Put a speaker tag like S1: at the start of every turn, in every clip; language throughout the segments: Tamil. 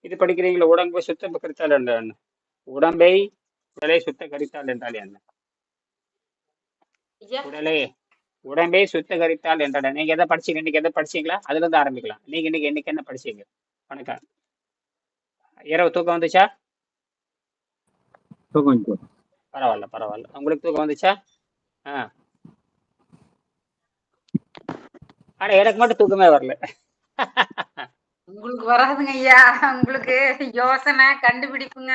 S1: இது படிக்கிறீங்களா? உடம்பை சுத்த கரித்தால் என்றால் உடம்பை உடலை சுத்த கரித்தால் என்றால் என்ன? உடலை உடம்பை சுத்த கரித்தால் என்றால் நீங்க எதை படிச்சீங்க? இன்னைக்கு எதை படிச்சீங்களா? அதுல இருந்து ஆரம்பிக்கலாம். நீங்க இன்னைக்கு இன்னைக்கு என்ன படிச்சீங்க? வணக்கம். இரவு தூக்கம் வந்துச்சா?
S2: தூக்கம்.
S1: பரவாயில்ல பரவாயில்ல. உங்களுக்கு தூக்கம் வந்துச்சா? ஆ. ஆனா எனக்கு மட்டும் தூக்கமே வரல.
S3: உங்களுக்கு வராதுங்க ஐயா. உங்களுக்கு யோசனை கண்டுபிடிப்புங்க.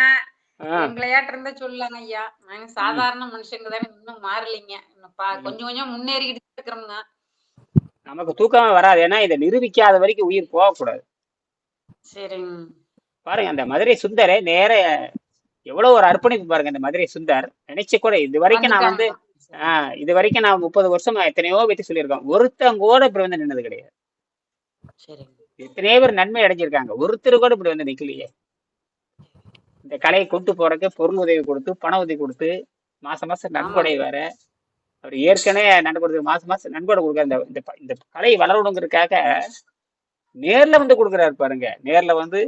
S1: ஆ,
S3: எங்களையாட்டு இருந்தா சொல்லலாங்க ஐயா. நாங்க சாதாரண மனுஷங்க தானே இன்னும் மாறலைங்க. கொஞ்சம் கொஞ்சம் முன்னேறிக்கிட்டு இருக்கிறோங்க
S1: நமக்கு தூக்கமே வராது. ஏன்னா இதை நிரூபிக்காத வரைக்கும் உயிர் போகக்கூடாது.
S3: சரிங்க.
S1: பாருங்க அந்த மதுரை சுந்தரே நேர எவ்வளவு ஒரு அர்ப்பணிப்பு பாருங்க இந்த மதுரை சுந்தர். நினைச்சு கூட இது வரைக்கும் நான் வந்து. ஆஹ் இது வரைக்கும் நான் முப்பது வருஷமா எத்தனையோ பத்தி சொல்லியிருக்கேன் ஒருத்தங்க கூட இப்படி வந்து நின்னது கிடையாது.
S3: சரிங்க.
S1: எத்தனையோ பேர் நன்மை அடைஞ்சிருக்காங்க. ஒருத்தர் கூட இப்படி வந்து நிக்கலையே. இந்த கலையை கொண்டு போறதுக்கு பொருள் உதவி கொடுத்து பண உதவி கொடுத்து மாசம் மாசம் நன்கொடை வேற. அவர் ஏற்கனவே நன்கொடை மாசம் மாசம் நன்கொடை கொடுக்குற இந்த இந்த கலை வளரணுங்கிறதுக்காக நேர்ல வந்து கொடுக்குறாரு பாருங்க. நேர்ல வந்து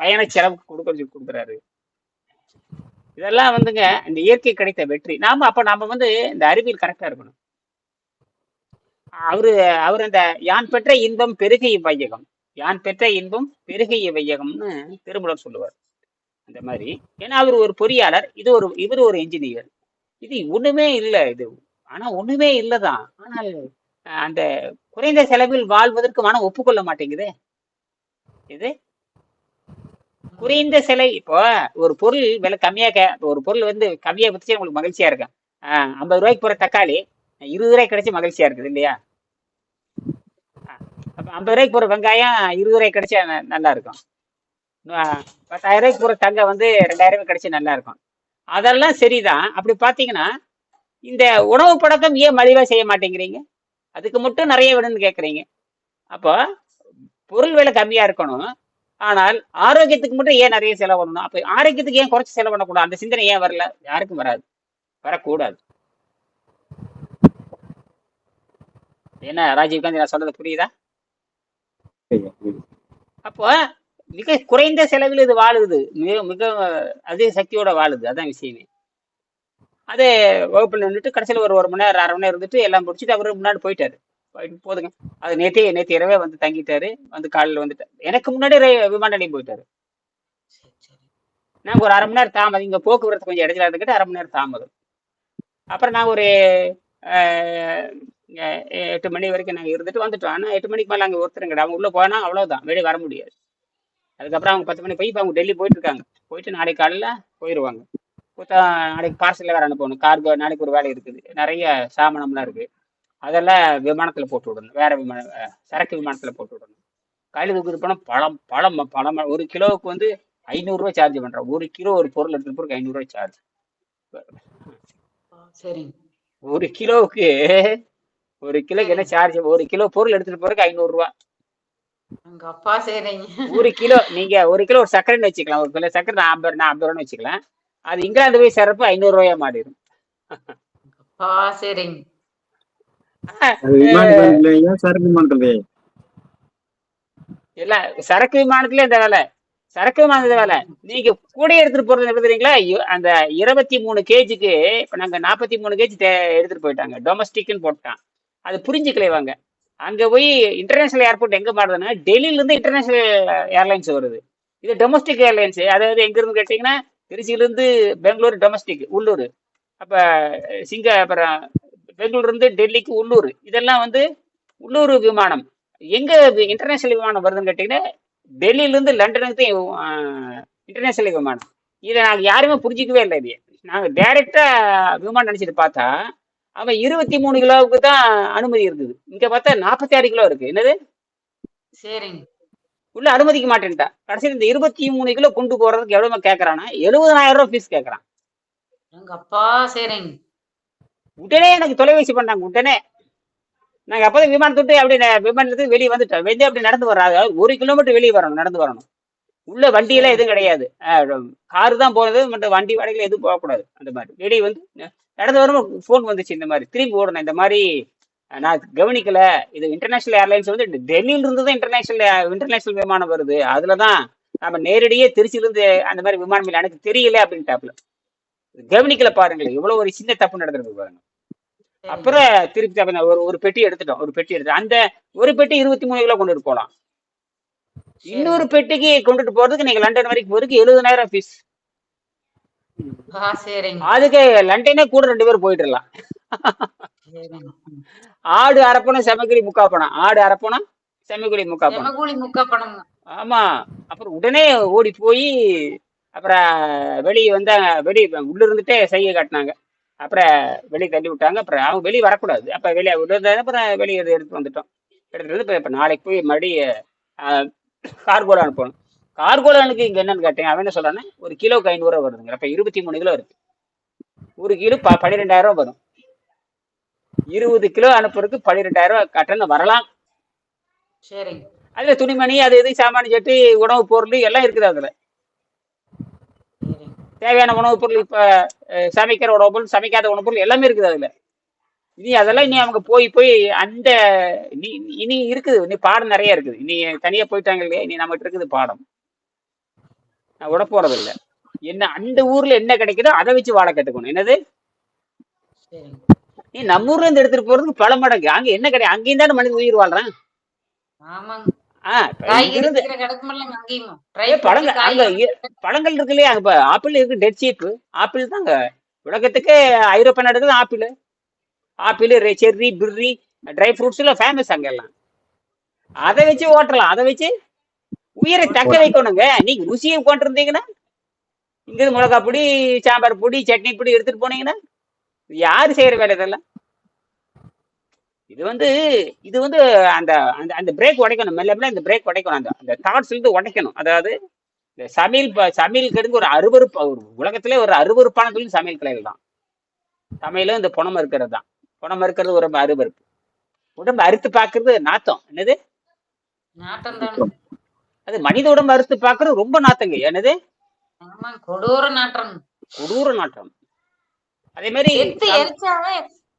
S1: பயண செலவுக்கு கொடுக்க கொடுக்குறாரு. இதெல்லாம் வந்துங்க இந்த இயற்கை கிடைத்த வெற்றி. நாம அப்ப நாம வந்து இந்த அறிவியல் கரெக்டா இருக்கணும். அவரு அவர் அந்த யான் பெற்ற இன்பம் பெருகை வையகம். யான் பெற்ற இன்பம் பெருகை வையகம்னு திருமணம் சொல்லுவார். அந்த மாதிரி. ஏன்னா அவர் ஒரு பொறியாளர் இது ஒரு இவர் ஒரு என்ஜினியர் இது ஒண்ணுமே இல்லை இது. ஆனா ஒண்ணுமே இல்லைதான். ஆனால் அந்த குறைந்த செலவில் வாழ்வதற்கு மனம் ஒப்புக்கொள்ள மாட்டேங்குதே. இது குறைந்த செலை இப்போ ஒரு பொருள் விலை கம்மியா ஒரு பொருள் வந்து கம்மியா வித்துச்சு உங்களுக்கு மகிழ்ச்சியா இருக்கும். ஆஹ் ஐம்பது ரூபாய்க்கு போற தக்காளி இருபது ரூபாய்க்கு கிடைச்சி மகிழ்ச்சியா இருக்குது இல்லையா? அப்ப ஐம்பது ரூபாய்க்கு போற வெங்காயம் இருபது ரூபாய்க்கு கிடைச்சா நல்லா இருக்கும் பத்தாயிரம் ரூபாய்க்கு போற தங்கம் வந்து ரெண்டாயிரம் ரூபாய் கிடைச்சா நல்லா இருக்கும் அதெல்லாம் சரிதான். அப்படி பாத்தீங்கன்னா இந்த உணவு பழக்கம் ஏன் மலிவா செய்ய மாட்டேங்கிறீங்க? அதுக்கு மட்டும் நிறைய வேணும்னு கேக்குறீங்க. அப்போ பொருள் விலை கம்மியா இருக்கணும். ஆனால் ஆரோக்கியத்துக்கு மட்டும் ஏன் நிறைய செலவு பண்ணணும்? அப்ப ஆரோக்கியத்துக்கு ஏன் குறைச்சி செலவு பண்ணக்கூடாது? அந்த சிந்தனை ஏன் வரல? யாருக்கும் வராது. வரக்கூடாது. என்ன ராஜீவ்காந்தி நான் சொல்றது புரியுதா? அப்போ மிக குறைந்த செலவில் இது வாழுது. மிக மிக அதிக சக்தியோட வாழுது. அதான் விஷயமே. அதே வகுப்பில் நின்றுட்டு கடைசியில் ஒரு ஒரு மணி நேரம் அரை மணி நேரம் இருந்துட்டு எல்லாம் முடிச்சுட்டு அவரு முன்னாடி போயிட்டாரு. போயிட்டு போதுங்க. அது நேற்றே நேற்று இரவே வந்து தங்கிட்டாரு. வந்து காலையில் வந்துட்டார். எனக்கு முன்னாடி விமான நிலையம் போயிட்டாரு.
S3: சரி சரி
S1: நாங்கள் ஒரு அரை மணி நேரம் தாமதம். இங்கே போக்குவரத்து கொஞ்சம் இடத்துல இருந்துக்கிட்டு அரை மணி நேரம் தாமதம். அப்புறம் நான் ஒரு எட்டு மணி வரைக்கும் நாங்கள் இருந்துட்டு வந்துட்டோம். ஆனால் எட்டு மணிக்கு மேலே அங்கே ஒருத்தர் கிடையாது அவங்க உள்ளே போனால் அவ்வளோதான் வெளியே வர முடியாது. அதுக்கப்புறம் அவங்க பத்து மணி போய் இப்போ அவங்க டெல்லி போயிட்டு இருக்காங்க போயிட்டு நாளைக்கு காலையில் போயிடுவாங்க புத்தா நாளைக்கு பார்சலில் வேறு அனுப்பணும் கார்கோ நாளைக்கு ஒரு வேலை இருக்குது. நிறைய சாமானம்லாம் இருக்குது அதெல்லாம் விமானத்தில் போட்டு விடணும். வேற விமானம் அஹ், சரக்கு விமானத்தில் போட்டு விடணும். கையில் தூக்கிட்டு போனால் பழம் பழம் பழம். ஒரு கிலோவுக்கு வந்து ஐநூறுரூவா சார்ஜ் பண்ணுறோம் ஒரு கிலோ ஒரு பொருள் எடுத்துகிட்டு போகிறதுக்கு ஐநூறுரூவா சார்ஜ்
S3: சரிங்க.
S1: ஒரு கிலோவுக்கு ஒரு கிலோக்கு என்ன சார்ஜ் ஒரு கிலோ பொருள் எடுத்துட்டு போறதுக்கு
S3: அப்பா சரிங்க
S1: ஒரு கிலோ நீங்க ஒரு கிலோ ஒரு சர்க்கரைன்னு வச்சுக்கலாம். ஒரு கிலோ சர்க்கரை நான் ஐம்பது நான் ஐம்பது ரூபான்னு வச்சுக்கலாம். அது இங்கிலாந்து போய் மாறிடும்.
S2: விமானத்துல இல்லையா சரக்கு விமானத்துல
S1: இல்ல சரக்கு விமானத்துல இந்த வேலை. சரக்கு விமானத்துல வேலை. நீங்க கூட எடுத்துட்டு போறது எப்படி தெரியுங்களா? அந்த இருபத்தி மூணு கேஜிக்கு இப்ப நாங்க நாற்பத்தி மூணு கேஜி எடுத்துட்டு போயிட்டாங்க. டொமஸ்டிக்னு போட்டான். அது புரிஞ்சுக்கலைவாங்க அங்க போய் இன்டர்நேஷனல் ஏர்போர்ட் எங்க மாறுதுன்னா டெல்லியில இருந்து இன்டர்நேஷனல் ஏர்லைன்ஸ் வருது. இது டொமஸ்டிக் ஏர்லைன்ஸ் அதாவது எங்க இருந்து கேட்டீங்கன்னா திருச்சியில இருந்து பெங்களூர் டொமஸ்டிக் உள்ளூர். அப்ப சிங்க அப்புறம் பெங்களூர் இருந்து டெல்லிக்கு உள்ளூர். இதெல்லாம் வந்து உள்ளூர் விமானம். எங்க இன்டர்நேஷனல் விமானம் வருதுன்னு கேட்டீங்கன்னா டெல்லியில இருந்து லண்டனுக்கு இன்டர்நேஷனல் விமானம். இதை நாங்க யாருமே புரிஞ்சிக்கவே இல்லை இது. நாங்க டைரக்டா விமானம் நினைச்சிட்டு பார்த்தா அவன் இருபத்தி மூணு கிலோவுக்கு தான் அனுமதி இருக்குது இங்க பார்த்தா நாற்பத்தி ஆறு கிலோ இருக்கு. என்னது?
S3: சரிங்க.
S1: உள்ள அனுமதிக்க மாட்டேன்ட்டா. கடைசியில் இந்த இருபத்தி மூணு கிலோ கொண்டு போறதுக்கு எவ்வளவு கேட்கறானா எழுபதனாயிரம் ரூபாய் ஃபீஸ் கேட்கறான்
S3: அப்பா சரிங்க.
S1: உடனே எனக்கு தொலைபேசி பண்ணாங்க உடனே. நாங்க அப்போதான் விமானத்தை விட்டு அப்படி விமானத்துக்கு வெளியே வந்துட்டோம். வெளியே அப்படி நடந்து அதாவது ஒரு கிலோமீட்டர் வெளியே வரணும் நடந்து வரணும். உள்ள வண்டியெல்லாம் எதுவும் கிடையாது. காரு தான் போறது மற்ற வண்டி வாடகைகள் எதுவும் போகக்கூடாது. அந்த மாதிரி. வெளியே வந்து நடந்து வரும் ஃபோன் வந்துச்சு இந்த மாதிரி. திரும்பி ஓடணும் இந்த மாதிரி நான் கவனிக்கல. இது இன்டர்நேஷனல் ஏர்லைன்ஸ் வந்து டெல்லியில இருந்து தான் இன்டர்நேஷனல் இன்டர்நேஷனல் விமானம் வருது. அதுல தான் நம்ம நேரடியே திருச்சியில இருந்து அந்த மாதிரி விமானம் இல்லை. எனக்கு தெரியல அப்படின்ட்டாப்புல. கவனிக்கல பாருங்களேன். இவ்வளவு ஒரு சின்ன தப்பு நடந்திருக்கு பாருங்க. அப்புறம் திருப்பி நான் ஒரு ஒரு பெட்டி எடுத்துட்டோம். ஒரு பெட்டி எடுத்து அந்த ஒரு பெட்டி இருபத்தி மூணு கிலோ கொண்டுட்டு போலாம். இன்னொரு பெட்டிக்கு கொண்டுட்டு போறதுக்கு நீங்க லண்டன் வரைக்கும் போறதுக்கு எழுபதாயிரம் ஃபீஸ் அதுக்கு லண்டனே கூட ரெண்டு பேரும் போயிட்டுலாம். ஆடு அரைப்பணம் செமக்குழி முக்கா பணம் ஆடு அரைப்பணம் செமக்குழி முக்கா பணம் ஆமா. அப்புறம் உடனே ஓடி போய் அப்புறம் வெளியே வந்தா வெளியே உள்ள இருந்துட்டே செய்ய காட்டினாங்க. அப்புறம் வெளியே தள்ளி விட்டாங்க. அப்புறம் அவங்க வெளியே வரக்கூடாது. அப்ப வெளியே விடுறது அப்புறம் வெளியே எடுத்து வந்துட்டோம். எடுத்துட்டு வந்து இப்ப- இப்ப நாளைக்கு போய் மறுபடியும் கார்கோல அனுப்பணும். கார்கோலனுக்கு இங்க என்னன்னு கேட்டேன் அவன் என்ன சொல்றானே ஒரு கிலோக்கு ஐநூறு ரூபா வருதுங்க அப்ப இருபத்தி மூணு கிலோ இருக்கு. ஒரு கிலோ பன்னிரெண்டாயிரம் ரூபாய் வரும். இருபது கிலோ அனுப்புறதுக்கு பன்னிரெண்டாயிரம் ரூபாய் கட்டணம் வரலாம்.
S3: சரிங்க.
S1: அதுல துணிமணி அது இது சாமான் சட்டி உணவு பொருள் எல்லாம் இருக்குது அதுல. தேவையான உணவுப் பொருள் இப்ப சமைக்கிற உணவுப் பொருள் சமைக்காத உணவுப் பொருள் எல்லாமே இருக்குது அதுல. இனி அதெல்லாம் இனி அவங்க போய் போய் அந்த இனி இருக்குது. இனி பாடம் நிறைய இருக்குது. இனி தனியா போயிட்டாங்க இல்லையா? இனி நம்மகிட்ட இருக்குது பாடம். நான் விட போறது இல்ல என்ன அந்த ஊர்ல என்ன கிடைக்குதோ அதை வச்சு வாழ கத்துக்கணும். என்னது? நீ நம்ம ஊர்ல இருந்து எடுத்துட்டு போறதுக்கு பல மடங்கு. அங்க என்ன கிடையாது அங்கேயும் தானே மனித உயிர் வாழ்றான்? அங்க பழங்கள் இருக்கு இல்லையா? இப்ப ஆப்பிள் இருக்கு டெட் சீப். ஆப்பிள் தாங்க. உலகத்துக்கு ஐரோப்பா நாடுகள் apple. Apple cherry பிர்ரி dry fruits எல்லாம் ஃபேமஸ் அங்க எல்லாம். அதை வச்சு ஓட்டலாம். அதை வச்சு உயிரை தக்க வைக்கணுங்க. நீங்க ருசியை கொண்டிருந்தீங்கன்னா இங்க இருந்து மிளகா பொடி சாம்பார் பொடி சட்னி பொடி எடுத்துட்டு போனீங்கன்னா யாரு செய்யற வேலை இதெல்லாம்? இது வந்து இது வந்து அந்த அந்த அந்த பிரேக் உடைக்கணும். மெல்ல மெல்ல இந்த பிரேக் உடைக்கணும். அந்த அந்த தாட்ஸ் இருந்து உடைக்கணும். அதாவது இந்த சமையல் ப- சமையல் கெடுங்க ஒரு அருவருப்பு ஒரு உலகத்திலே ஒரு அருவருப்பான தொழில் சமையல் கலைகள் தான். சமையலும் இந்த புணம் இருக்கிறது தான். புணம் இருக்கிறது ஒரு அருவருப்பு. உடம்பு அறுத்து பார்க்கறது நாத்தம். என்னது?
S3: நாட்டம் தானுங்க
S1: அது மனித உடம்பு அறுத்து பார்க்கறது ரொம்ப நாத்தங்க. என்னது?
S3: கொடூர நாட்டம்
S1: கொடூர நாற்றம். அதே மாதிரி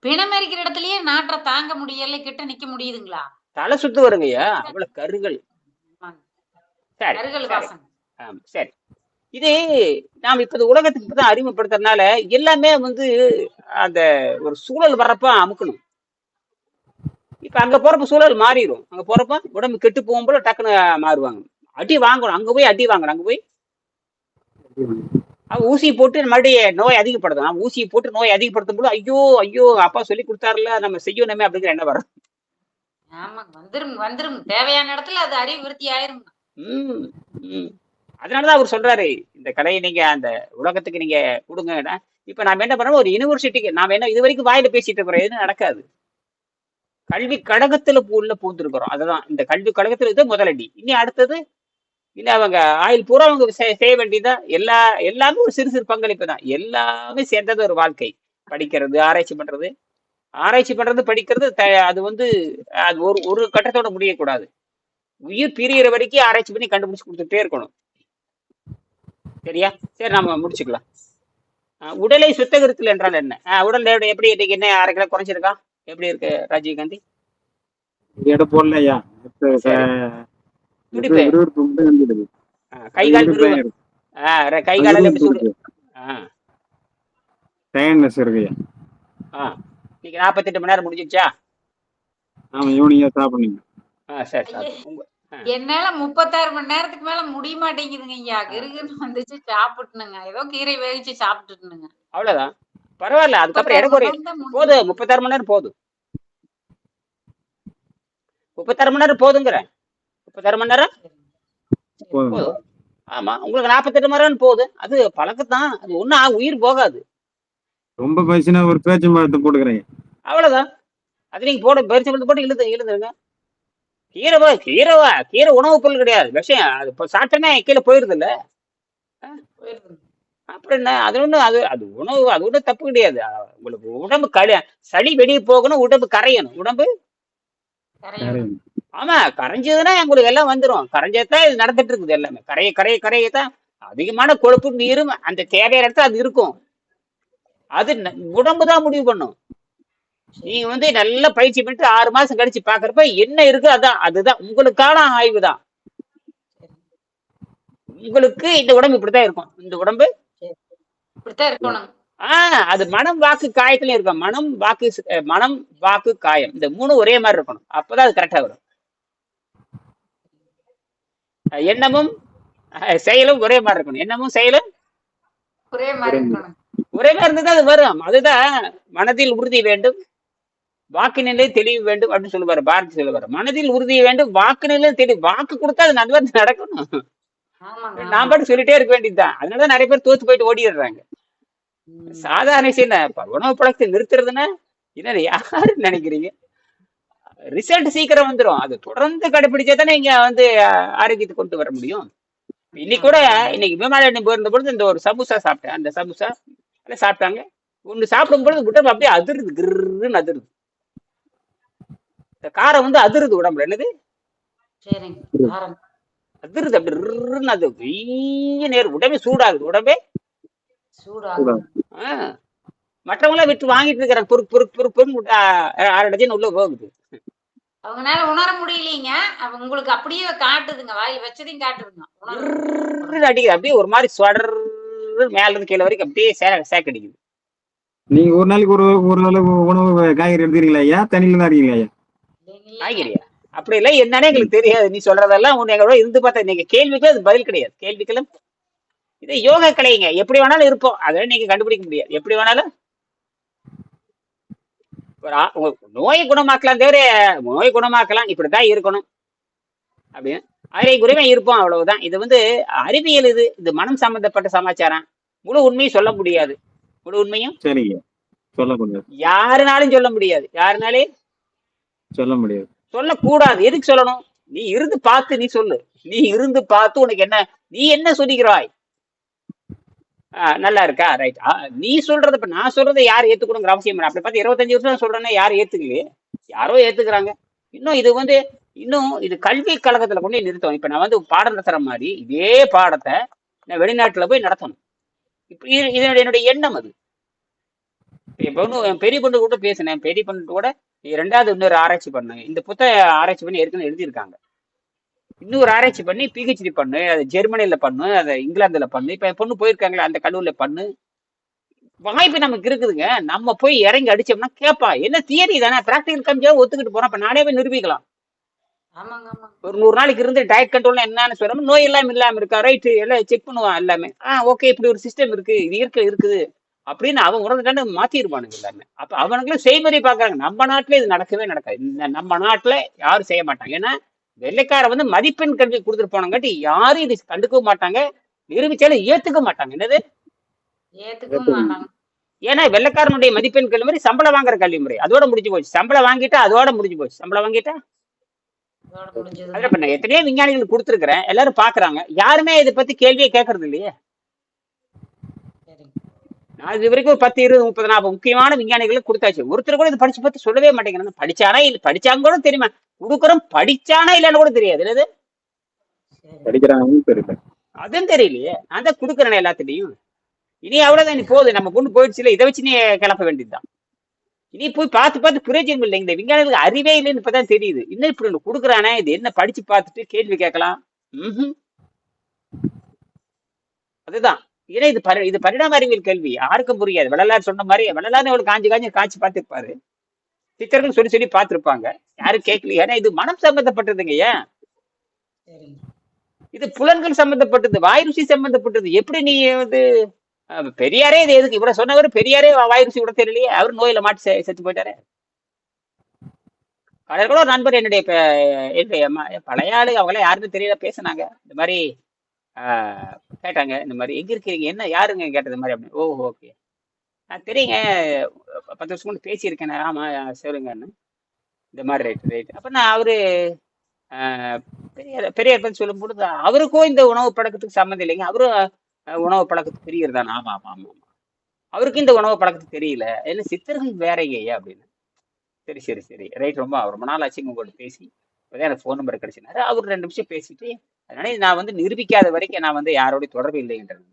S3: பிணமெரிக்கிற இடத்துலயே நாற்ற தாங்க முடியல கிட்ட நிக்க முடியுதுங்களா?
S1: தலை சுத்து வருங்கய்யா அவ்வளவு
S3: ஆமாங்க.
S1: சரி இது நாம் இப்ப உலகத்துக்கு இப்பதான் அறிமுகப்படுத்துறதுனால எல்லாமே வந்து அந்த ஒரு சூழல் வர்றப்ப அமுக்கணும். இப்ப அங்க போறப்ப சூழல் மாறிடும் அங்க போறப்ப உடம்பு கெட்டு போகும்போது டக்குன்னு மாறுவாங்க. அடி வாங்கணும். அங்க போய் அடி வாங்கணும். அங்க போய் ஊசி போட்டு மறுபடியும் நோய் அதிகப்படுத்தும் அவன் ஊசியை போட்டு நோய் அதிகப்படுத்தும் போது ஐயோ ஐயோ அப்பா சொல்லி கொடுத்தாருல நம்ம செய்யணுமே அப்படிங்கிற என்ன வரும்.
S3: வந்துரும் வந்துரும். தேவையான இடத்துல அது அறிவுறுத்தி ஆயிரும்.
S1: அதனாலதான் அவர் சொல்றாரு இந்த கலையை நீங்க அந்த உலகத்துக்கு நீங்க கொடுங்கன்னா இப்ப நாம என்ன பண்ணோம் ஒரு யூனிவர்சிட்டிக்கு நாம என்ன இது வரைக்கும் வாயில பேசிட்டு இருக்கிறோம். எதுவும் நடக்காது. கல்வி கழகத்துல உள்ள பூந்துருக்கிறோம் அதுதான். இந்த கல்வி கழகத்துல இது முதலடி இனி அடுத்தது இனி அவங்க ஆயுள் பூரா அவங்க செய்- செய்ய வேண்டியதா எல்லா எல்லாமே ஒரு சிறு சிறு பங்களிப்பு தான் எல்லாமே சேர்ந்தது ஒரு வாழ்க்கை. படிக்கிறது ஆராய்ச்சி பண்றது. ஆராய்ச்சி பண்றது படிக்கிறது அது வந்து அது ஒரு ஒரு கட்டத்தோட முடியக்கூடாது. உயிர் பிரியற வரைக்கும் ஆராய்ச்சி பண்ணி கண்டுபிடிச்சு கொடுத்துட்டே இருக்கணும். சரியா? சரி நாம முடிச்சுக்கலாம். உடலை சுத்தகரித்தல் என்றால் என்ன? அஹ் உடல் எப்படி இன்னைக்கு என்ன அரை கிலோ குறைஞ்சிருக்கா? எப்படி இருக்கு ராஜீவ் காந்தி
S2: எடை போடல ஐயா இப்ப
S1: சரி.
S2: ச-
S1: துடிப்பு. கை கால். கை. ஆஹ்
S2: டயர்ட்னஸ் இருக்கு ஐயா
S1: ஆஹ் இன்னைக்கு நாற்பத்தெட்டு மணி நேரம் முடிஞ்சிருச்சா
S2: ஆமா ஈவினிங்கா சாப்பிடுங்க
S1: ஆ சரி சார்.
S3: என்னால முப்பத்தாறு மணி நேரத்துக்கு மேல முடிய மாட்டேங்குதுங்க ஐயா. கிருகுன்னு வந்துச்சு சாப்பிட்டுனுங்க. ஏதோ கீரை வேவிச்சு சாப்பிட்டுட்டுனுங்க.
S1: அவ்வளவுதான். பரவாயில்ல. அதுக்கப்புறம் எடை குறை போதும். முப்பத்தாறு மணி நேரம் போதும். முப்பத்தாறு மணி நேரம் போதுங்கிறேன் முப்பத்தாறு மணி நேரம்?
S2: போதும்.
S1: ஆமா உங்களுக்கு நாற்பத்தெட்டு மணி நேரம் போகுது அது பழக்கத்தான். அது ஒன்றும் உயிர் போகாது.
S2: ரொம்ப பசினா ஒரு பேச்சு மரத்தை போட்டுக்கிறேன்.
S1: அவ்வளவுதான். அது நீங்க போட பரிசு கொடுத்து போட்டு இழுத்து இழுத்துருங்க. கீரைவா கீரைவா கீரை உணவுப் பொருள் கிடையாது. விஷயம் அது இப்போ சாப்பிட்டேன்னா கீழே போயிருது இல்ல. அப்புறம் என்ன? அது ஒண்ணு அது அது உணவு அது ஒன்றும் தப்பு கிடையாது. உங்களுக்கு உடம்பு கழி சளி வெளியே போகணும் உடம்பு கரையணும். உடம்பு?
S3: கரையும்.
S1: ஆமா கரைஞ்சதுன்னா உங்களுக்கு எல்லாம் வந்துடும் கரைஞ்சதான் இது நடந்துட்டு இருக்குது எல்லாமே. கரைய கரைய கரையத்தான் அதிகமான கொழுப்பு நீரும் அந்த தேவையான இடத்துல அது இருக்கும். அது உடம்பு தான் முடிவு பண்ணும். நீங்க வந்து நல்ல பயிற்சி பண்ணிட்டு ஆறு மாசம் கழிச்சு பாக்குறப்ப என்ன இருக்கு அதான் அதுதான். உங்களுக்கான ஆய்வு தான். உங்களுக்கு இந்த உடம்பு இப்படித்தான் இருக்கும். இந்த உடம்பு
S3: இப்படித்தான் இருக்கணும்
S1: ஆஹ் அது மனம் வாக்கு காயத்துல இருக்கும். மனம் வாக்கு மனம் வாக்கு காயம். இந்த மூணு ஒரே மாதிரி இருக்கணும். அப்பதான் அது கரெக்டா வரும். எண்ணமும் செயலும் ஒரே மாதிரி இருக்கணும். எண்ணமும் செயலும்
S3: ஒரே மாதிரி இருக்கணும்.
S1: ஒரே மாதிரி இருந்தா அது வரும். அதுதான் மனதில் உறுதி வேண்டும் வாக்கினிலே தெளிவு வேண்டும் அப்படின்னு சொல்லுவாரு பாரதி சொல்லுவாரு. மனதில் உறுதி வேண்டும் வாக்கினிலே தெளிவு. வாக்கு கொடுத்தா அது நல்ல நடக்கணும். நான் பாட்டு சொல்லிட்டே இருக்க வேண்டியதுதான். அதனால நிறைய பேர் தோத்து போயிட்டு ஓடிடுறாங்க. சாதாரண விஷயம் உணவு பழக்கத்தை நிறுத்துறதுன்னா என்ன யாரு நினைக்கிறீங்க? ரிசல்ட் சீக்கிரம் வந்துரும். அது தொடர்ந்து கடைபிடிச்சா தானே இங்க வந்து ஆரோக்கியத்தை கொண்டு வர முடியும். இன்னைக்கு கூட இன்னைக்கு விமானம் போயிருந்த பொழுது இந்த ஒரு சமோசா சாப்பிட்டேன். அந்த சமோசா சாப்பிட்டாங்க. ஒண்ணு சாப்பிடும் பொழுது உடம்பு அப்படியே அதிருது கிருன்னு அதிருது. இந்த காரம் வந்து அதிருது உடம்புல. என்னது? அதிருது அப்படி ரிர்ன்னு அது. வெய்ய நேரம். உடம்பே சூடாகுது. உடம்பே
S3: சூடாகும்
S1: ஆஹ் மற்றவங்களாம் விட்டு வாங்கிட்டு இருக்கிறாங்க. பொறுக்கு பொறுக்கு பொறுக்கு பொறுக்கு அரை டஜன் உள்ள போகுது.
S3: அவங்கனால உணர முடியலீங்க. அப்ப உங்களுக்கு அப்படியே காட்டுதுங்க. வாயில் வச்சதையும் காட்டுதுங்க.
S1: அடிக்குது. அப்படியே ஒரு மாதிரி ஸ்வடர் மேல இருந்து கீழே வரைக்கும் அப்படியே சே சேக் அடிக்குது.
S2: நீங்க ஒரு நாளைக்கு ஒரு ஒரு அளவு உணவு காய்கறி எடுத்துக்கிறீங்களா ஐயா? தண்ணியில தான் இருக்கீங்களா ஐயா?
S1: காய்கறியா? அப்படி இல்லை. என்னன்னே எங்களுக்கு தெரியாது. நீ சொல்றதெல்லாம் உன்னை எங்களோட இருந்து பார்த்தா நீங்க கேள்விக்கு அது பதில் கிடையாது. கேள்விக்கெல்லாம் இது யோகா கலைங்க எப்படி வேணாலும் இருப்போம். அதை நீங்க கண்டுபிடிக்க முடியாது. எப்படி வேணாலும் உங்க நோயை குணமாக்கலாம் தவிர நோயை குணமாக்கலாம் இப்படித்தான் இருக்கணும். அப்படின்னு ஆரோக்கியக்குறைவா இருப்போம் அவ்வளவுதான். இது வந்து அறிவியல் இது. இது மனம் சம்பந்தப்பட்ட சமாச்சாரம். முழு உண்மையும் சொல்ல முடியாது. முழு உண்மையும்
S2: சரிங்க. சொல்ல முடியாது.
S1: யாருனாலும் சொல்ல முடியாது. யாருனாலே?
S2: சொல்ல முடியாது.
S1: சொல்லக்கூடாது. எதுக்கு சொல்லணும்? நீ இருந்து பார்த்து நீ சொல்லு. நீ இருந்து பார்த்து உனக்கு என்ன நீ என்ன சொல்லிக்கிறாய் நல்லா இருக்கா? ரைட் நீ சொல்றது இப்ப நான் சொல்றதை யார் ஏத்துக்கணுங்கிற அவசியம் அப்படி பார்த்து இருபத்தஞ்சு வருஷம் சொல்றேன்னா யாரும் ஏத்துக்கலையே? யாரோ ஏத்துக்கிறாங்க. இன்னும் இது வந்து இன்னும் இது கல்வி கழகத்துல கொண்டு நிறுத்தணும். நிறுத்தம் இப்ப நான் வந்து பாடம் நடத்துற மாதிரி இதே பாடத்தை நான் வெளிநாட்டுல போய் நடத்தணும். இப்ப இது என்னுடைய எண்ணம் அது. இப்ப என் பெரிய பொண்ணு கூட பேசினேன். பெரிய பொண்ணு கூட ரெண்டாவது இன்னொரு ஆராய்ச்சி பண்ணாங்க இந்த புத்தக ஆராய்ச்சி பண்ணி ஏற்கனவே எழுதியிருக்காங்க. இன்னொரு ஆராய்ச்சி பண்ணி பிஹெச்டி பண்ணு அது ஜெர்மனில பண்ணு அதை இங்கிலாந்துல பண்ணு. இப்ப என் பொண்ணு போயிருக்காங்களே அந்த கல்லூரில பண்ணு. வாய்ப்பு நமக்கு இருக்குதுங்க. நம்ம போய் இறங்கி அடிச்சோம்னா கேப்பா. என்ன தியரி தானே? பிராக்டிகல் கம்மியா ஒத்துக்கிட்டு போறோம் அப்ப நானே போய் நிரூபிக்கலாம். ஒரு நூறு நாளைக்கு இருந்து டயட் கண்ட்ரோல் என்னன்னு சொல்றோம் நோய் எல்லாம் இல்லாம இருக்கா? ரைட் எல்லாம் செக் பண்ணுவான் எல்லாமே. ஆ ஓகே இப்படி ஒரு சிஸ்டம் இருக்கு. இது இயற்கை இருக்குது. அப்படின்னு அவன் உணர்ந்துட்டான்னு மாத்திருப்பானுங்க எல்லாமே. அப்ப அவனுங்களும் செய்முறை பாக்குறாங்க நம்ம நாட்டுல இது நடக்கவே நடக்காது. நம்ம நாட்டுல யாரும் செய்ய மாட்டாங்க. ஏன்னா வெள்ளைக்கார வந்து மதிப்பெண் கல்வி கொடுத்துட்டு போனங்காட்டி யாரும் இது கண்டுக்கவும் மாட்டாங்க. நிரூபிச்சாலும் ஏத்துக்க மாட்டாங்க. என்னது? ஏன்னா வெள்ளைக்காரனுடைய மதிப்பெண் கல்வி முறை சம்பளம் வாங்குற கல்வி முறை. அதோட முடிஞ்சு போச்சு. சம்பளம் வாங்கிட்டா அதோட முடிஞ்சு போச்சு. சம்பளம் வாங்கிட்டா? அதுல நான் எத்தனையோ விஞ்ஞானிகள் கொடுத்துருக்கிறேன். எல்லாரும் பாக்குறாங்க. யாருமே இதை பத்தி கேள்வியே கேட்கறது இல்லையே. இது வரைக்கும் ஒரு பத்து இருபது முப்பது நாற்பது முக்கியமான விஞ்ஞானிகளுக்கு கொடுத்தாச்சு. ஒருத்தர் கூட இது படிச்சு பார்த்து சொல்லவே மாட்டேங்கிறாங்க. படிச்சானா இல்ல படிச்சாங்க கூட தெரியுமா? கொடுக்குறோம் படிச்சானா இல்லைன்னு கூட தெரியாது.
S2: தெரியல
S1: அதுவும் தெரியலையே. நான் தான் கொடுக்குறேனே எல்லாத்துலயும். இனி அவ்வளவுதான் நீ போகுது நம்ம பொண்ணு போயிடுச்சுல இதை வச்சு நீ கிளப்ப வேண்டியதுதான். இனி போய் பார்த்து பார்த்து பிரயோஜனம் இல்லை. இந்த விஞ்ஞானிகளுக்கு அறிவே இல்லைன்னு இப்பதான் தெரியுது. இன்னும் இப்படி ஒண்ணு கொடுக்குறானே? இது என்ன படிச்சு பார்த்துட்டு கேள்வி கேட்கலாம். அதுதான். ஏன்னா இது பரி இது பரிணாம அறிவியல் கேள்வி. யாருக்கும் புரியாது. வள்ளலார் சொன்ன மாதிரி வள்ளலார் எவ்வளவு காஞ்சி காஞ்சி காய்ச்சி பார்த்திருப்பாரு. சித்தர்கள் சொல்லி சொல்லி பார்த்திருப்பாங்க. யாரும் கேட்கல. ஏன்னா இது மனம் சம்பந்தப்பட்டதுங்க ஏன்? இது புலன்கள் சம்பந்தப்பட்டது வாய் ருசி சம்பந்தப்பட்டது. எப்படி நீ வந்து பெரியாரே இது எதுக்கு? இவ்வளவு சொன்னவர் பெரியாரே வாய் ருசி கூட தெரியலையே. அவர் நோயில மாட்டி செத்து போயிட்டாரு. பழைய கூட ஒரு நண்பர் என்னுடைய என்னுடைய பழைய ஆளு அவங்கள யாருன்னு தெரியல பேசுனாங்க. இந்த மாதிரி கேட்டாங்க இந்த மாதிரி எங்க இருக்கிறீங்க என்ன யாருங்க? கேட்டது மாதிரி அப்படின்னு ஓ ஓகே. நான் தெரியுங்க. பத்து வருஷம் கொண்டு பேசியிருக்கேன். ஆமா சொல்லுங்கன்னு. இந்த மாதிரி ரைட் ரைட் அப்ப நான் அவரு பெரியார் பெரியார் சொல்லும் பொழுது அவருக்கும் இந்த உணவு பழக்கத்துக்கு சம்மந்தம் இல்லைங்க. அவரும் உணவு பழக்கத்துக்கு பெரியவர் தானே. ஆமா ஆமா ஆமா ஆமா. அவருக்கு இந்த உணவு பழக்கத்துக்கு தெரியல. என்ன சித்தர்கள் வேறங்க ஐயா? அப்படின்னு. சரி சரி சரி. ரைட் ரொம்ப ரொம்ப நாள் ஆச்சு உங்கள்கிட்ட பேசி. இப்போதான் எனக்கு ஃபோன் நம்பர் கிடைச்சினாரு. அவர் ரெண்டு நிமிஷம் பேசிட்டு அதனால நான் வந்து நிரூபிக்காத வரைக்கும் நான் வந்து யாரோடய தொடர்பு இல்லைன்றது.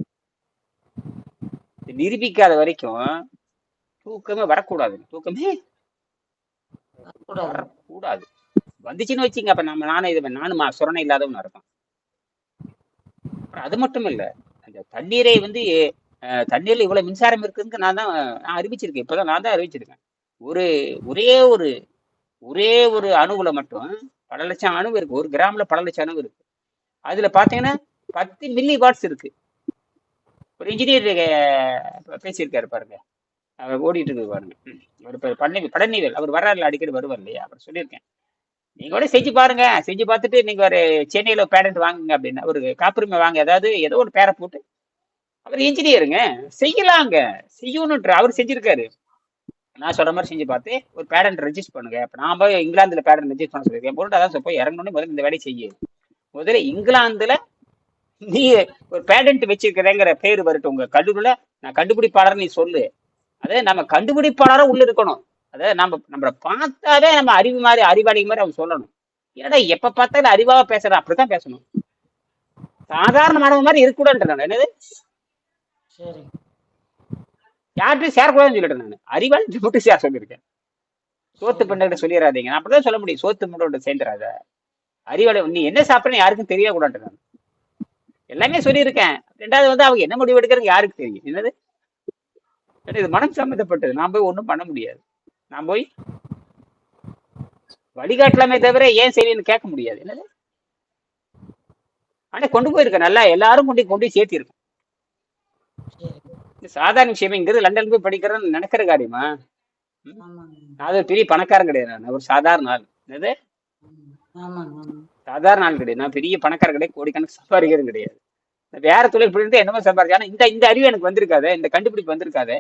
S1: நிரூபிக்காத வரைக்கும் தூக்கமே வரக்கூடாது. தூக்கமே
S3: கூடாது
S1: வரக்கூடாது. வந்துச்சுன்னு வச்சுங்க அப்ப நம்ம நானும் இது நானும் சுரணை இல்லாதவன் அப்புறம் அது மட்டும் இல்ல அந்த தண்ணீரை வந்து தண்ணீர்ல இவ்வளவு மின்சாரம் இருக்குன்னு நான் தான் நான் அறிவிச்சிருக்கேன். இப்பதான் நான் தான் அறிவிச்சிருக்கேன். ஒரு ஒரே ஒரு ஒரே ஒரு அணுவுல மட்டும் பல லட்சம் அணு இருக்கு. ஒரு கிராம்ல பல லட்சம் அணு இருக்கு. அதுல பாத்தீங்கன்னா பத்து மில்லி வாட்ஸ் இருக்கு. ஒரு இன்ஜினியர் பேசியிருக்காரு பாருங்க. அவர் ஓடிட்டு இருக்கு பாருங்க. ம். அவர் பழனிவேல் அவர் வர்றாருல அடிக்கடி வருவார் இல்லையா? அவர் சொல்லியிருக்கேன். நீங்க கூட செஞ்சு பாருங்க. செஞ்சு பார்த்துட்டு நீங்க ஒரு சென்னையில பேரண்ட் வாங்குங்க அப்படின்னு ஒரு காப்புரிமை வாங்க ஏதாவது ஏதோ ஒரு பேரை போட்டு அவர் இன்ஜினியருங்க செய்யலாங்க. செய்யணுன்ற அவர் செஞ்சிருக்காரு. நான் சொல்ற மாதிரி செஞ்சு பார்த்து ஒரு பேரண்ட் ரெஜிஸ்டர் பண்ணுங்க. இப்ப நான் போய் இங்கிலாந்துல பேரண்ட் ரெஜிஸ்டர் பண்ண சொல்லியிருக்கேன். பொருள் அதான் போய் இறங்கணும்னு முதல்ல இந்த வேலையை செய்யுது முதல்ல இங்கிலாந்துல நீ ஒரு பேரண்ட் வச்சிருக்கிறேங்கிற பேர் வரட்டும். உங்க கல்லூரில நான் கண்டுபிடிப்பாளர் நீ சொல்லு. அதாவது நம்ம கண்டுபிடிப்பாளரா உள்ள இருக்கணும். அதாவது நம்ம நம்மள பார்த்தாவே நம்ம அறிவு மாதிரி அறிவாளி மாதிரி அவங்க சொல்லணும். ஏன்னா எப்ப பார்த்தாலும் அறிவாக பேசுற? அப்படித்தான் பேசணும். சாதாரணமானவங்க மாதிரி இருக்கக்கூடாது நான். என்னது?
S3: சரி.
S1: யார்கிட்டயும் சேரக்கூடாதுன்னு சொல்லிட்டேன் நான். அறிவாளி மட்டும் சேர சொல்லியிருக்கேன். சோத்து பண்ணகிட்ட சொல்லிடாதீங்க அப்படிதான் சொல்ல முடியும். சோத்து பண்ணோட சேர்ந்துடாத அறிவாளி நீ என்ன சாப்பிட்றேன்னு யாருக்கும் தெரியக்கூடாது நான் எல்லாமே சொல்லியிருக்கேன். ரெண்டாவது வந்து அவங்க என்ன முடிவு எடுக்கிறது யாருக்கு தெரியும்? என்னது? இது மனம் சம்மந்தப்பட்டது நான் போய் ஒன்றும் பண்ண முடியாது. நான் போய் வழிகாட்டலாமே தவிர ஏன் சரின்னு கேட்க முடியாது. என்னது? ஆனா கொண்டு போயிருக்கேன் நல்லா எல்லாரும் கொண்டு கொண்டு சேர்த்திருக்கேன் சாதாரண விஷயம்ங்கிறது லண்டன் போய் படிக்கிறேன்னு நினைக்கிற காரியமா? நான் ஒரு பெரிய பணக்காரன் கிடையாது. நான் ஒரு சாதாரண ஆள். என்னது? சாதாரண ஆள் கிடையாது. நான் பெரிய பணக்காரன் கிடையாது. கோடிக்கணக்கு சம்பாதிக்கிறது கிடையாது. வேற தொழில் புரிந்து என்னமோ சம்பாதிச்சு. ஆனா இந்த இந்த அறிவு எனக்கு வந்திருக்காது இந்த கண்டுபிடிப்பு வந்திருக்காது.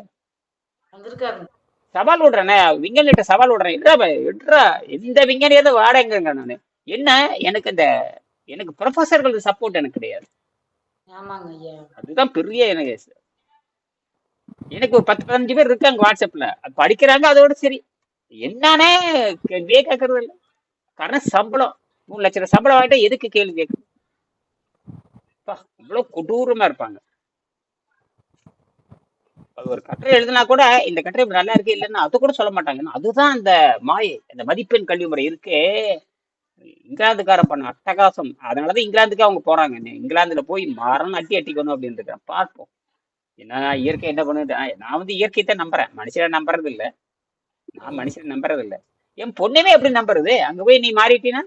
S1: சவால் விடுறேனே விஞ்ஞானிட்ட சவால் விடுறேன். எட்ரா எட்ரா எந்த விஞ்ஞானியாவது வாடகைங்க நான். என்ன? எனக்கு இந்த எனக்கு ப்ரொஃபஸர்கள் சப்போர்ட் எனக்கு கிடையாது. அதுதான் பெரிய எனக்கு எனக்கு ஒரு பத்து பதினஞ்சு பேர் இருக்காங்க வாட்ஸ்அப்ல. படிக்கிறாங்க அதோட சரி. என்னன்னே கேட்கறது இல்லை. காரணம் சம்பளம். மூணு லட்சம் ரூபாய் சம்பளம் வாங்கிட்டா எதுக்கு கேள்வி கேட்கும் அப்பா, இவ்வளவு கொடூரமா இருப்பாங்க. அது ஒரு கட்டுரை எழுதினா கூட இந்த கட்டுரை இப்படி நல்லா இருக்கு இல்லைன்னா அது கூட சொல்ல மாட்டாங்க. அதுதான் அந்த மாயை அந்த மதிப்பெண் கல்வி முறை இருக்கே. இங்கிலாந்துக்காரன் பண்ண அட்டகாசம். அதனாலதான் இங்கிலாந்துக்கு அவங்க போறாங்க. இங்கிலாந்துல போய் மரம் அட்டி அட்டிக்கணும் அப்படின்னு இருக்கிறேன். பார்ப்போம். என்ன இயற்கை என்ன பண்ணுது? நான் வந்து இயற்கையை தான் நம்புறேன். மனுஷனை நம்புறது இல்ல நான் மனுஷனை நம்புறது இல்லை என் பொண்ணுமே எப்படி நம்புறது? அங்க போய் நீ மாறிட்டீன்னா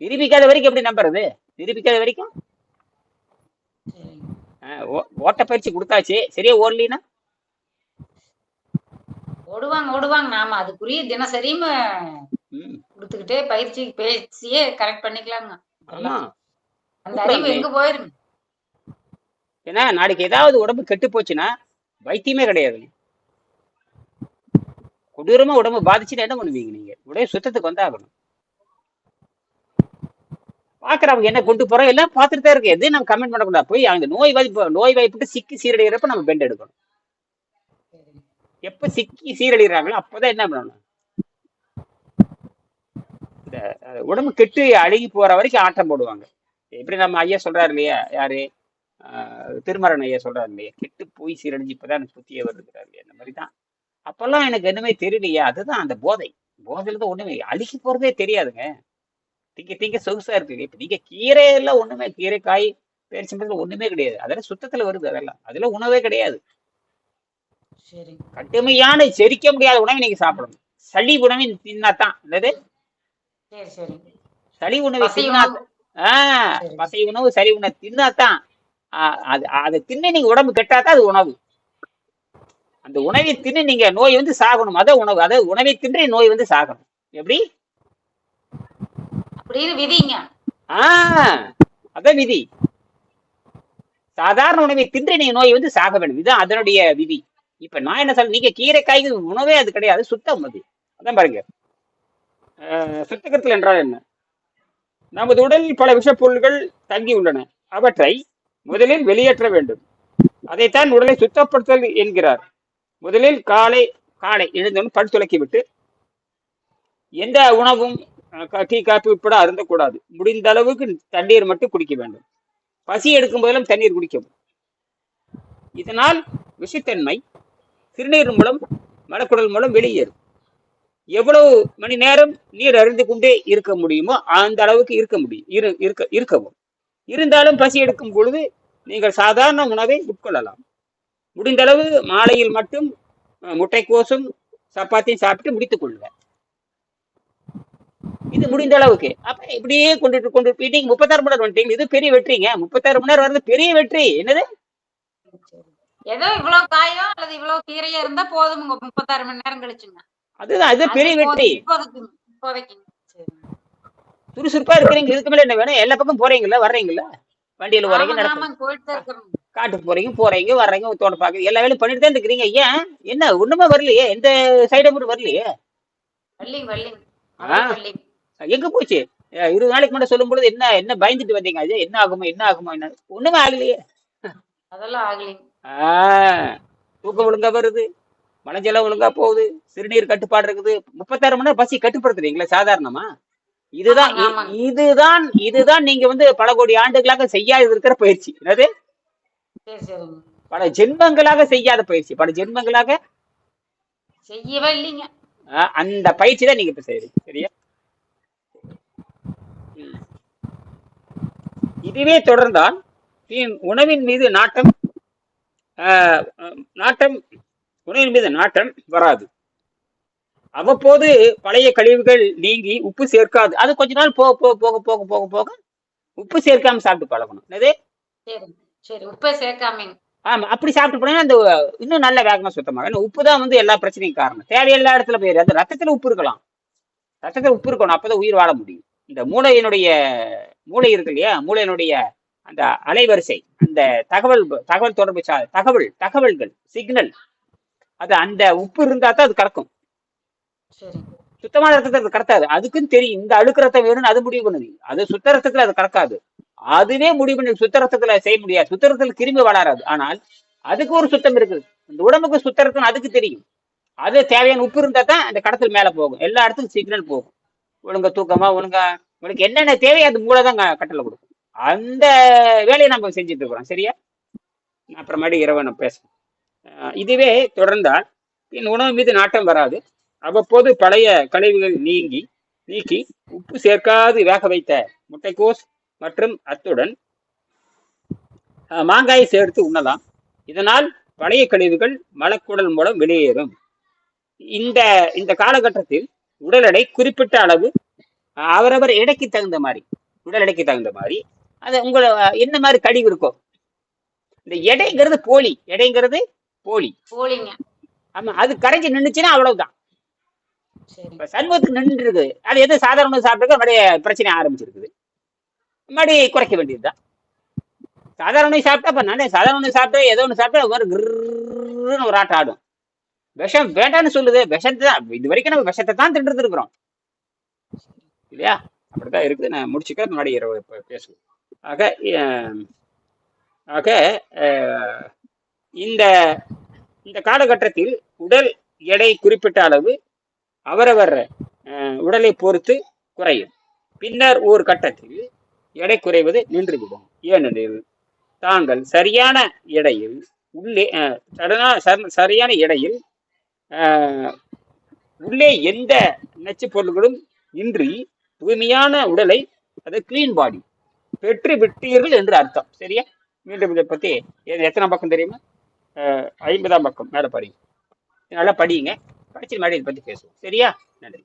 S1: நிரூபிக்காத வரைக்கும் எப்படி நம்புறது? நிரூபிக்காத வரைக்கும்?
S3: சரிங்க
S1: ஆ, ஓ- ஓட்டப்பயிற்சி கொடுத்தாச்சு. சரியா ஓடலினா
S3: ஓடுவாங்க ஓடுவாங்க. நாம அதுக்குரிய தினசரியும் கொடுத்துக்கிட்டே பயிற்சி பேசியே கரெக்ட் பண்ணிக்கலாங்க. அந்த அறிவு எங்க போயிருங்க
S1: ஏன்னா நாளைக்கு ஏதாவது உடம்பு கெட்டு போச்சுன்னா வைத்தியமே கிடையாது. கொடூரமா உடம்பு பாதிச்சுன்னா என்ன பண்ணுவீங்க நீங்க? உடைய சுத்தத்துக்கு வந்தாகணும். பாக்குறவங்க என்ன கொண்டு போறோம்? எல்லாம் பார்த்துட்டு தான் இருக்கு எதையும் நம்ம கமெண்ட் பண்ணக்கூடாது. போய் அந்த நோய் வாய்ப்பு நோய் வாய்ப்புட்டு சிக்கி சீரடைகிறப்ப நம்ம பெண்ட் எடுக்கணும். எப்ப சிக்கி சீரழிகிறாங்களோ அப்பதான் என்ன பண்ணணும்? இந்த உடம்பு கெட்டு அழுகி போற வரைக்கும் ஆட்டம் போடுவாங்க. எப்படி நம்ம ஐயா சொல்றாரு இல்லையா? யாரு? ஆஹ், திருமரன் ஐயா சொல்றாரு இல்லையா? கெட்டு போய் சீரழிஞ்சு இப்பதான் எனக்கு புத்திய வருதுங்கிறாரு இல்லையா? இந்த மாதிரி தான் அப்பெல்லாம் எனக்கு எதுவுமே தெரியலையா அதுதான் அந்த போதை. போதையில தான் ஒண்ணுமே அழுகி போறதே தெரியாதுங்க. திங்க திங்க சொகுசா இருக்கு. இப்ப நீங்க கீரை எல்லாம் ஒண்ணுமே கீரை காய் பேரிச்சம்பழத்துல ஒண்ணுமே கிடையாது. அதெல்லாம் சுத்தத்துல வருது அதெல்லாம். அதுல உணவே கிடையாது.
S3: சரிங்க
S1: கடுமையான செரிக்க முடியாத உணவை நீங்க சாப்பிடணும். சளி உணவை தின்னாதான் என்னது?
S3: சரி
S1: சளி உணவை தின்னா. ஆஹ்
S3: சரி.
S1: பசை உணவு சளி உணவு தின்னாதான் அது அதை தின்னு நீங்க உடம்பு கெட்டாதான் அது உணவு. அந்த உணவை தின்னு நீங்க நோய் வந்து சாகணும். அதான் உணவு அதாவது உணவை தின்றே நோய் வந்து சாகணும். எப்படி?
S3: அப்படின்னு விதிங்க.
S1: ஆஹ் அதான் விதி. சாதாரண உணவை தின்று நீங்க நோய் வந்து சாக வேண்டும். இதுதான் அதனுடைய விதி. இப்ப நான் என்ன சொல்ல நீங்க கீரை காய்கறி உணவே அது கிடையாது. சுத்தம் அது. அதான் பாருங்க. சுத்தகத்தில் என்றால் என்ன? நமது உடலில் பல விஷப்பொருள்கள் தங்கி உள்ளன. அவற்றை முதலில் வெளியேற்ற வேண்டும். அதைத்தான் உடலை சுத்தப்படுத்தல் என்கிறார். முதலில் காலை காலை எழுந்தவன் பல் துலக்கி விட்டு எந்த உணவும் டீ காப்பி உட்பட அருந்தக்கூடாது. முடிந்த அளவுக்கு தண்ணீர் மட்டும் குடிக்க வேண்டும். பசி எடுக்கும் போதெல்லாம் தண்ணீர் குடிக்கவும். இதனால் விஷத்தன்மை சிறுநீர் மூலம் மலக்குடல் மூலம் வெளியேறும். எவ்வளவு மணி நேரம் நீர் அருந்து கொண்டே இருக்க முடியுமோ அந்த அளவுக்கு இருக்க முடியும் இரு இருக்க இருக்கவும். இருந்தாலும் பசி எடுக்கும் பொழுது நீங்கள் சாதாரண உணவை உட்கொள்ளலாம். முடிந்த அளவு மாலையில் மட்டும் முட்டைக்கோசும் சப்பாத்தியும் சாப்பிட்டு முடித்துக் கொள்ளுங்க இது முடிந்த அளவுக்கு அப்ப இப்படியே கொண்டுட்டு கொண்டு போயிட்டீங்க முப்பத்தாறு மணி நேரம் வந்துட்டீங்க இது பெரிய வெற்றிங்க. முப்பத்தாறு மணி நேரம் வர்றது பெரிய வெற்றி. என்னது?
S3: ஏதோ இவ்வளவு காயோ அல்லது இவ்வளவு கீரையா இருந்தா போதுமுங்க முப்பத்தாறு மணி நேரம் கழிச்சுங்க.
S1: அதுதான் அது பெரிய வெற்றி.
S3: போதும்.
S1: சுறுசுறுப்பா இருக்கிறீங்க இதுக்கு மேல என்ன வேணும்? எல்லா பக்கம் போறீங்கல்ல வர்றீங்கல்ல? வண்டியில
S3: ஆமாங்க, போயிட்டு இருக்கிறோம்
S1: காட்டுக்கு போறீங்க போறீங்க வர்றீங்க தோட்ட பாக்குறீங்க எல்லா வேலையும் பண்ணிட்டு தான் இருக்கிறீங்க. ஏன்? என்ன ஒண்ணுமே வரலையே? எந்த சைடு மட்டும் வரலையே? எங்க போச்சு? இருபது நாளைக்கு முன்னாடி சொல்லும் பொழுது என்ன என்ன பயந்துட்டு வந்தீங்க? அது என்ன ஆகுமோ என்ன ஆகுமோ என்ன? ஒண்ணுமே ஆகலையே.
S3: அதெல்லாம்
S1: ஆஹ் தூக்கம் ஒழுங்கா வருது மனஜலம் ஒழுங்கா போகுது சிறுநீர் கட்டுப்பாடு இருக்குது. முப்பத்தாறு மணி நேரம் பசி கட்டுப்படுத்துறீங்களா சாதாரணமா? இதுதான். இதுதான் இதுதான் நீங்க வந்து பல கோடி ஆண்டுகளாக செய்யாது இருக்கிற பயிற்சி. என்னது? பல ஜென்மங்களாக செய்யாத பயிற்சி. பல ஜென்மங்களாக
S3: செய்யவே இல்லைங்க
S1: அந்த பயிற்சி தான் நீங்க இப்ப செய்யறீங்க. சரியா. இதுவே தொடர்ந்தால் உணவின் மீது நாட்டம் நாட்டம் உணவின் மீது நாட்டம் வராது. அவ்வப்போது பழைய கழிவுகள் நீங்கி உப்பு சேர்க்காது. அது கொஞ்ச நாள் போக போக போக போக போக போக உப்பு சேர்க்காம சாப்பிட்டு பழகணும். என்னது?
S3: சரி உப்பே சேர்க்காமீங்க.
S1: ஆமா அப்படி சாப்பிட்டு போனா அந்த இன்னும் நல்ல வேகமா சுத்தமாக ஏன்னா உப்பு தான் வந்து எல்லா பிரச்சனைக்கும் காரணம். தேவையில்லா இடத்துல போயிரு. அந்த ரத்தத்துல உப்பு இருக்கலாம். ரத்தத்துல உப்பு இருக்கணும். அப்பதான் உயிர் வாழ முடியும். இந்த மூளையினுடைய மூளை இருக்கு இல்லையா? மூளையினுடைய அந்த அலைவரிசை அந்த தகவல் தகவல் தொடர்பு சா- தகவல் தகவல்கள் சிக்னல் அது அந்த உப்பு இருந்தா தான் அது கறக்கும் சுத்தமான ரத்தத்தை அது கடத்தாது. அதுக்குன்னு தெரியும். இந்த அழுக்கு ரத்தம் வேணும்னு அது முடிவு பண்ணுது. அது சுத்த ரத்தத்துல அது கறக்காது அதுவே முடிவு பண்ணி சுத்த செய்ய முடியாது. சுத்தரத்துல கிருமி வளராது. ஆனால் அதுக்கு ஒரு சுத்தம் இருக்குது. இந்த உடம்புக்கு சுத்தரத்தம் அதுக்கு தெரியும். அது தேவையான உப்பு இருந்தா தான் அந்த கடத்தல் மேல போகும். எல்லா இடத்துக்கும் சிக்னல் போகும். ஒழுங்கா தூக்கமா ஒழுங்கா உனக்கு என்னென்ன தேவையோ அது மூளை கட்டளை கொடுக்கும். அந்த வேலையை நம்ம செஞ்சுட்டு இருக்கிறோம். சரியா? அப்புறமாடி இரவு நம்ம பேசணும் இதுவே தொடர்ந்தால் என் உணவு மீது நாட்டம் வராது. அவ்வப்போது பழைய கழிவுகள் நீங்கி நீக்கி உப்பு சேர்க்காது. வேக வைத்த முட்டைக்கோஸ் மற்றும் அத்துடன் மாங்காயை சேர்த்து உண்ணலாம். இதனால் பழைய கழிவுகள் மலக்குடல் மூலம் வெளியேறும். இந்த இந்த காலகட்டத்தில் உடல் எடை குறிப்பிட்ட அளவு அவரவர் எடைக்கு தகுந்த மாதிரி உடல் எடைக்கு தகுந்த மாதிரி அது உங்களை என்ன மாதிரி கழிவு இருக்கோ. இந்த எடைங்கிறது போலி. எடைங்கிறது போலி.
S3: போலிங்க.
S1: ஆமா அது கரைஞ்சி நின்னுச்சுன்னா அவ்வளவுதான். சண்முகத்துக்கு நின்று இருக்குது அது எது சாதாரண சாப்பிட்டு மறுபடியும் பிரச்சனை ஆரம்பிச்சிருக்குது. மறுபடியும் குறைக்க வேண்டியதுதான். சாதாரண உணவு சாப்பிட்டா அப்ப நானே சாதாரண உணவு சாப்பிட்டா ஏதோ ஒன்று சாப்பிட்டா ஒரு கிருன்னு ஒரு ஆட்டம் ஆடும். விஷம் வேண்டாம்னு சொல்லுது. விஷத்தை தான் இது வரைக்கும் நம்ம விஷத்தை தான் தின்றுட்டு இருக்கிறோம் இல்லையா? அப்படிதான் இருக்குது. நான் முடிச்சுக்க முன்னாடி இரவு பேசுவோம். ஆக ஆக இந்த இந்த காலகட்டத்தில் உடல் எடை குறிப்பிட்ட அளவு அவரவர் அஹ், உடலை பொறுத்து குறையும். பின்னர் ஒரு கட்டத்தில் எடை குறைவது நின்றுவிடும். ஏனெனில் தாங்கள் சரியான எடையில் உள்ளே சர- சரியான எடையில் உள்ளே எந்த நச்சு பொருள்களும் இன்றி தூய்மையான உடலை அது கிளீன் பாடி பெற்று விட்டீர்கள் என்று அர்த்தம். சரியா? மீண்டும் இதை பத்தி எத்தனை பக்கம் தெரியுமா? ஐம்பதாம் பக்கம் மேல படிங்க. நல்லா படியுங்க படிச்சு மேலே இதை பத்தி பேசுவோம். சரியா? நன்றி.